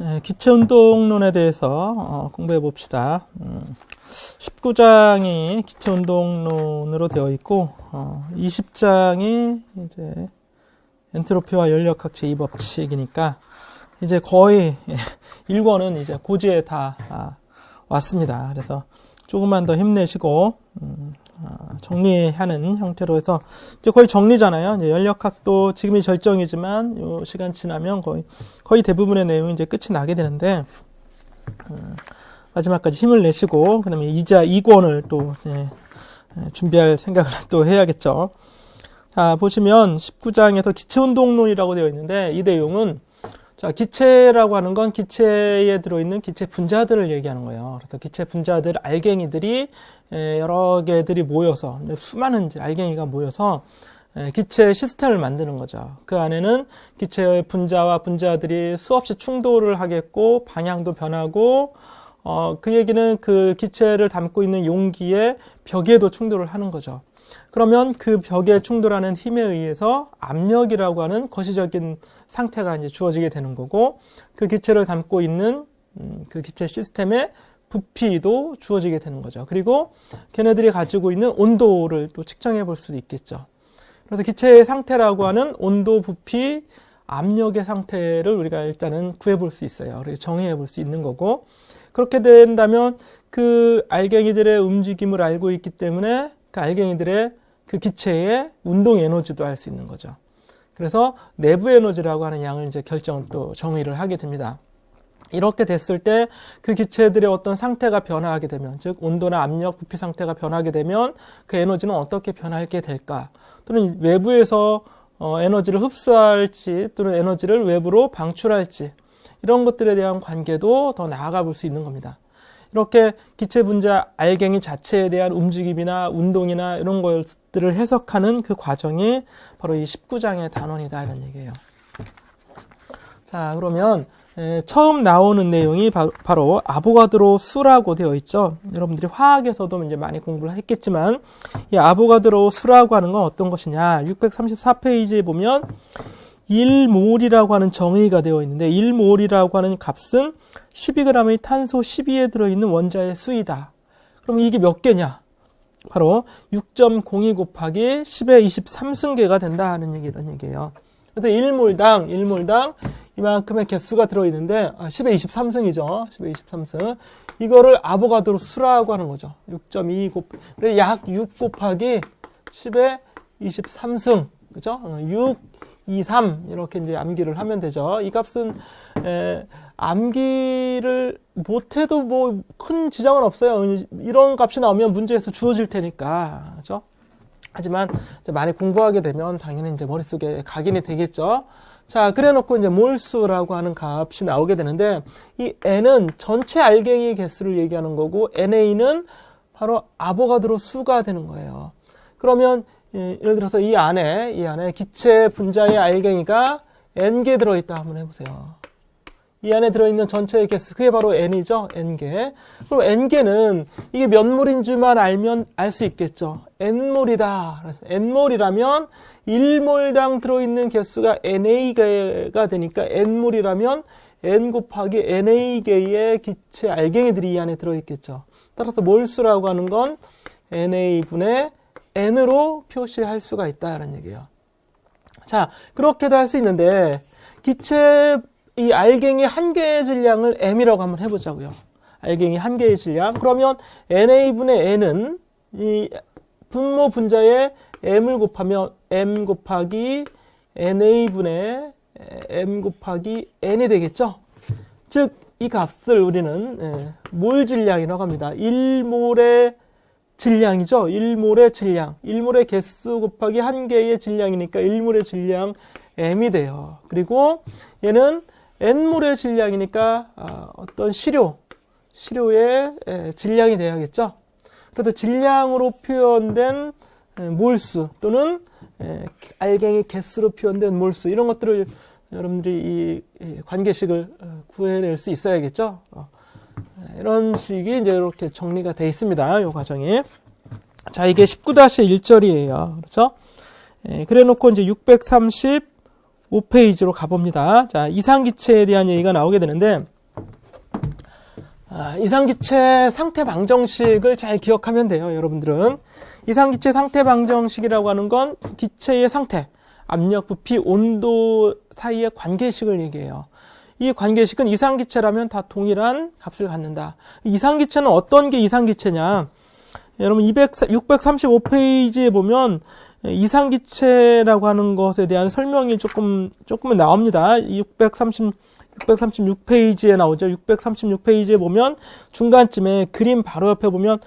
예, 기체 운동론에 대해서 어, 공부해 봅시다. 음, 19장이 기체 운동론으로 되어 있고 어, 20장이 이제 엔트로피와 연력학 제2법칙이니까 이제 거의 1권은 이제 고지에 다 아, 왔습니다. 그래서 조금만 더 힘내시고 음, 아, 정리하는 형태로 해서 이제 거의 정리잖아요. 이제 연력학도 지금이 절정이지만 요 시간 지나면 거의 거의 대부분의 내용이 이제 끝이 나게 되는데 음, 마지막까지 힘을 내시고 그다음에 이자 2권을 또 이제 준비할 생각을 또 해야겠죠. 자 보시면 19장에서 기체운동론이라고 되어 있는데 이 내용은 자, 기체라고 하는 건 기체에 들어있는 기체 분자들을 얘기하는 거예요. 그래서 기체 분자들, 알갱이들이 여러 개들이 모여서, 수많은 알갱이가 모여서 기체 시스템을 만드는 거죠. 그 안에는 기체의 분자와 분자들이 수없이 충돌을 하겠고, 방향도 변하고, 어, 그 얘기는 그 기체를 담고 있는 용기의 벽에도 충돌을 하는 거죠. 그러면 그 벽에 충돌하는 힘에 의해서 압력이라고 하는 거시적인 상태가 이제 주어지게 되는 거고 그 기체를 담고 있는 음, 그 기체 시스템의 부피도 주어지게 되는 거죠. 그리고 걔네들이 가지고 있는 온도를 또 측정해 볼 수도 있겠죠. 그래서 기체의 상태라고 하는 온도, 부피, 압력의 상태를 우리가 일단은 구해 볼 수 있어요. 그래서 정의해 볼 수 있는 거고 그렇게 된다면 그 알갱이들의 움직임을 알고 있기 때문에 그 알갱이들의 그 기체의 운동 에너지도 알 수 있는 거죠. 그래서 내부 에너지라고 하는 양을 이제 결정을 또 정의를 하게 됩니다. 이렇게 됐을 때 그 기체들의 어떤 상태가 변화하게 되면, 즉 온도나 압력, 부피 상태가 변하게 되면 그 에너지는 어떻게 변하게 될까? 또는 외부에서 어, 에너지를 흡수할지 또는 에너지를 외부로 방출할지 이런 것들에 대한 관계도 더 나아가 볼 수 있는 겁니다. 이렇게 기체 분자 알갱이 자체에 대한 움직임이나 운동이나 이런 것들을 해석하는 그 과정이 바로 이 19장의 단원이다 이런 얘기예요. 자, 그러면 처음 나오는 내용이 바로 아보가드로 수라고 되어 있죠. 여러분들이 화학에서도 이제 많이 공부를 했겠지만 이 아보가드로 수라고 하는 건 어떤 것이냐? 634페이지에 보면 1몰이라고 하는 정의가 되어 있는데 1몰이라고 하는 값은 12g의 탄소 12에 들어있는 원자의 수이다. 그럼 이게 몇 개냐? 바로 6.02 곱하기 10의 23승계가 된다 하는 얘기 이런 얘기예요. 그래서 1몰당 1몰당 이만큼의 개수가 들어있는데 아, 10의 23승이죠. 10의 23승. 이거를 아보가드로 수라고 하는 거죠. 6.2 곱, 약6 곱하기 10의 23승. 그죠? 6, 2, 3 이렇게 이제 암기를 하면 되죠. 이 값은 에, 암기를 못해도 뭐 큰 지장은 없어요. 이런 값이 나오면 문제에서 주어질 테니까 그죠? 하지만 많이 공부하게 되면 당연히 이제 머릿속에 각인이 되겠죠. 자, 그래 놓고 이제 몰수라고 하는 값이 나오게 되는데 이 n은 전체 알갱이 개수를 얘기하는 거고 na는 바로 아보가드로 수가 되는 거예요. 그러면 예, 예를 들어서 이 안에 이 안에 기체 분자의 알갱이가 n개 들어 있다 한번 해 보세요. 이 안에 들어있는 전체의 개수, 그게 바로 n이죠. n개. 그럼 n개는 이게 몇 몰인 줄만 알면 알 수 있겠죠. n몰이다. n몰이라면 1몰당 들어있는 개수가 na개가 되니까 n몰이라면 n 곱하기 na개의 기체 알갱이들이 이 안에 들어있겠죠. 따라서 몰수라고 하는 건 na분의 n으로 표시할 수가 있다는 얘기예요. 자, 그렇게도 할 수 있는데 기체 이 알갱이 한 개의 질량을 m이라고 한번 해보자고요. 알갱이 한 개의 질량. 그러면 na분의 n은 이 분모 분자에 m을 곱하면 m 곱하기 na분의 m 곱하기 n이 되겠죠. 즉, 이 값을 우리는 예, 몰 질량이라고 합니다. 1몰의 질량이죠. 1몰의 질량. 1몰의 개수 곱하기 한 개의 질량이니까 1몰의 질량 m이 돼요. 그리고 얘는 n몰의 질량이니까 아, 어떤 시료, 시료의 질량이 돼야겠죠. 그래서 질량으로 표현된 몰수 또는 알갱이 개수로 표현된 몰수 이런 것들을 여러분들이 이 관계식을 어, 구해낼 수 있어야겠죠. 어, 이런 식이 이제 이렇게 정리가 되어 있습니다. 이 과정이. 자, 이게 19-1절이에요. 그렇죠? 그래 놓고 이제 630 5페이지로 가봅니다. 자, 이상기체에 대한 얘기가 나오게 되는데, 아, 이상기체 상태 방정식을 잘 기억하면 돼요, 여러분들은. 이상기체 상태 방정식이라고 하는 건 기체의 상태, 압력, 부피, 온도 사이의 관계식을 얘기해요. 이 관계식은 이상기체라면 다 동일한 값을 갖는다. 이상기체는 어떤 게 이상기체냐? 여러분 200, 635페이지에 보면 이상기체라고 하는 것에 대한 설명이 조금 조금은 나옵니다. 630 636페이지에 나오죠. 636페이지에 보면 중간쯤에 그림 바로 옆에 보면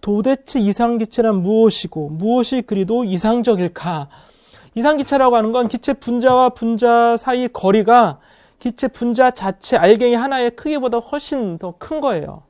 도대체 이상기체란 무엇이고 무엇이 그리도 이상적일까? 이상기체라고 하는 건 기체 분자와 분자 사이 거리가 기체 분자 자체 알갱이 하나의 크기보다 훨씬 더 큰 거예요.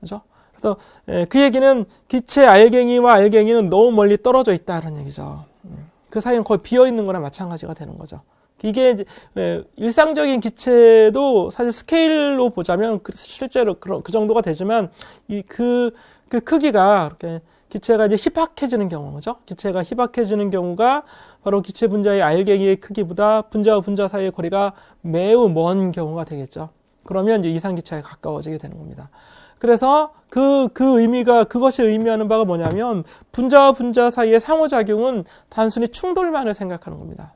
그죠? 그래서 예, 그 얘기는 기체 알갱이와 알갱이는 너무 멀리 떨어져 있다는 얘기죠. 음, 그 사이는 거의 비어 있는 거나 마찬가지가 되는 거죠. 이게 이제 예, 일상적인 기체도 사실 스케일로 보자면 그- 실제로 그, 그 정도가 되지만 이그 그 크기가 이렇게 기체가 이제 희박해지는 경우죠. 기체가 희박해지는 경우가 바로 기체 분자의 알갱이의 크기보다 분자와 분자 사이의 거리가 매우 먼 경우가 되겠죠. 그러면 이제 이상 기체에 가까워지게 되는 겁니다. 그래서 그, 그 의미가, 그것이 의미하는 바가 뭐냐면 분자와 분자 사이의 상호작용은 단순히 충돌만을 생각하는 겁니다.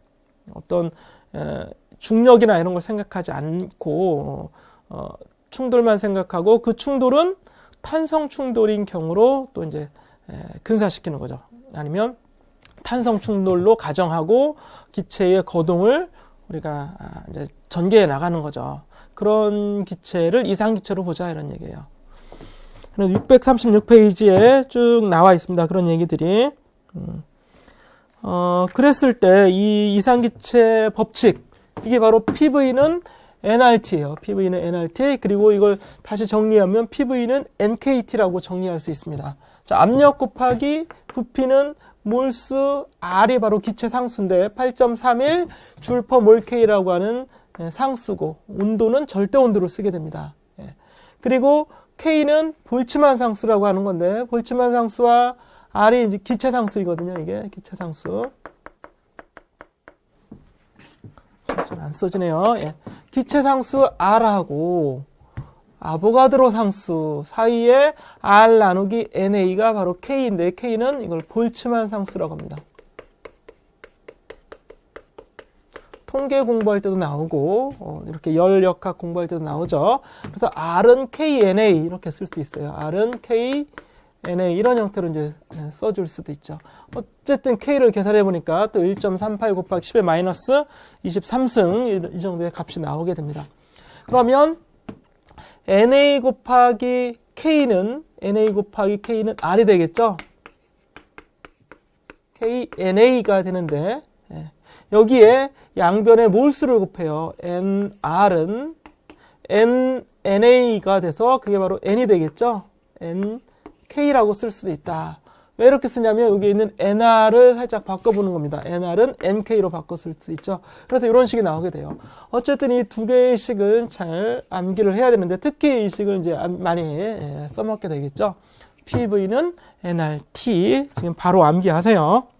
어떤, 에, 중력이나 이런 걸 생각하지 않고, 어, 충돌만 생각하고 그 충돌은 탄성 충돌인 경우로 또 이제 에, 근사시키는 거죠. 아니면 탄성 충돌로 가정하고 기체의 거동을 우리가 아, 이제 전개해 나가는 거죠. 그런 기체를 이상 기체로 보자 이런 얘기예요. 636페이지에 쭉 나와 있습니다. 그런 얘기들이. 음. 어, 그랬을 때 이 이상 기체 법칙, 이게 바로 PV는 NRT예요. PV는 NRT. 그리고 이걸 다시 정리하면 PV는 NKT라고 정리할 수 있습니다. 자, 압력 곱하기 부피는 몰수 R이 바로 기체 상수인데 8.31 줄퍼 몰K라고 하는 예, 상수고 온도는 절대 온도로 쓰게 됩니다. 예. 그리고 K는 볼츠만 상수라고 하는 건데 볼츠만 상수와 R이 이제 기체 상수이거든요. 이게 기체 상수. 안 써지네요. 예. 기체 상수 R하고 아보가드로 상수 사이에 R 나누기 NA가 바로 K인데 K는 이걸 볼츠만 상수라고 합니다. 통계 공부할 때도 나오고 어, 이렇게 열역학 공부할 때도 나오죠. 그래서 R은 KNA 이렇게 쓸 수 있어요. R은 KNA 이런 형태로 이제 예, 써줄 수도 있죠. 어쨌든 K를 계산해 보니까 또 1.38 곱하기 10의 마이너스 23승 이, 이 정도의 값이 나오게 됩니다. 그러면 NA 곱하기 K는 NA 곱하기 K는 R이 되겠죠? KNA가 되는데 예. 여기에 양변의 몰수를 곱해요. NR은 NNA가 돼서 그게 바로 N이 되겠죠? NK라고 쓸 수도 있다. 왜 이렇게 쓰냐면 여기 있는 NR을 살짝 바꿔보는 겁니다. NR은 NK로 쓸수 있죠. 그래서 이런 식이 나오게 돼요. 어쨌든 이 두 개의 식은 잘 암기를 해야 되는데 특히 이 식을 이제 많이 예, 써먹게 되겠죠. PV는 NRT 지금 바로 암기하세요.